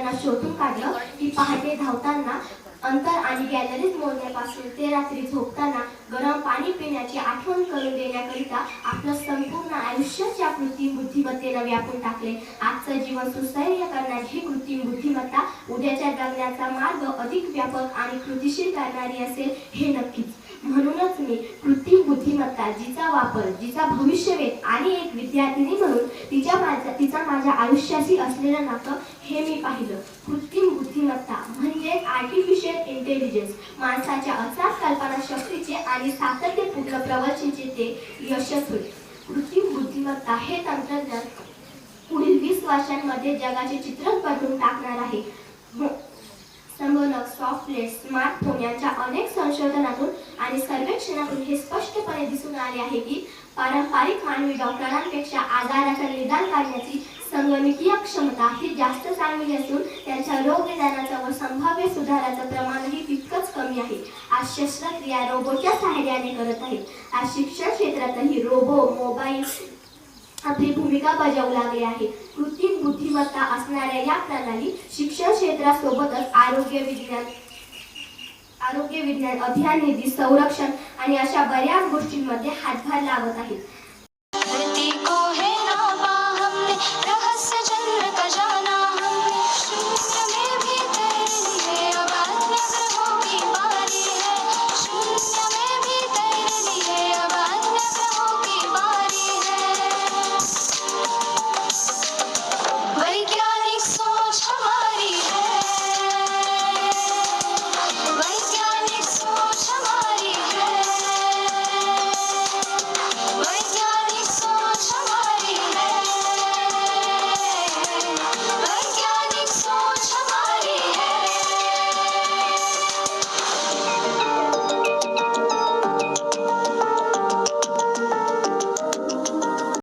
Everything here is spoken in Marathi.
त्यांना शोधून काढलं. की पहाटे धावताना अंतर आणि गॅलरीज मोजण्यापासून ते रात्री झोपताना गरम पाणी पिण्याची आठवण करून देण्याकरिता आपलं संपूर्ण आयुष्याच्या कृत्रिम बुद्धिमत्तेनं व्यापून टाकले. आजचं जीवन सुसह्य करण्याची ही कृत्रिम बुद्धिमत्ता उद्याच्या जगण्याचा मार्ग अधिक व्यापक आणि कृतिशील करणारी असेल हे नक्कीच. म्हणूनच मी कृत्रिम बुद्धिमत्ता जिचा वापर जिचा भविष्यवेध आणि एक विद्यार्थिनी म्हणून तिच्या माझ्या तिचा माझ्या आयुष्याशी असलेलं नातं हे मी पाहिलं. कृत्रिम बुद्धिमत्ता म्हणजे आर्टिफिशियल इंटेलिजन्स माणसाच्या असा कल्पना शक्तीचे आणि सातत्यपूर्ण प्रवचनचे ते यशस्वी. कृत्रिम बुद्धिमत्ता हे तंत्रज्ञान पुढील वीस वर्षांमध्ये जगाचे चित्रच बदलून टाकणार आहे. म- स्मार्टफोन यांच्या अनेक संशोधनातून आणि सर्वेक्षणातून हे स्पष्टपणे दिसून आले आहे की पारंपरिक मानवी डॉक्टरांपेक्षा आजाराचं निदान करण्याची संगणकीय क्षमता ही जास्त चांगली असून त्यांच्या रोग निदानाचं व संभाव्य सुधाराचं प्रमाणही तितकंच कमी आहे. आज शस्त्रक्रिया रोबोटच्या सहाय्याने करत आहेत. आज शिक्षण क्षेत्रातही रोबो मोबाईल आपली भूमिका बजावू लागले आहे. कृत्रिम बुद्धिमत्ता असणाऱ्या या प्रणाली शिक्षण क्षेत्रासोबतच आरोग्य विज्ञान आरोग्य विज्ञान अभियान निधी संरक्षण आणि अशा बऱ्याच गोष्टींमध्ये हातभार लावत आहेत.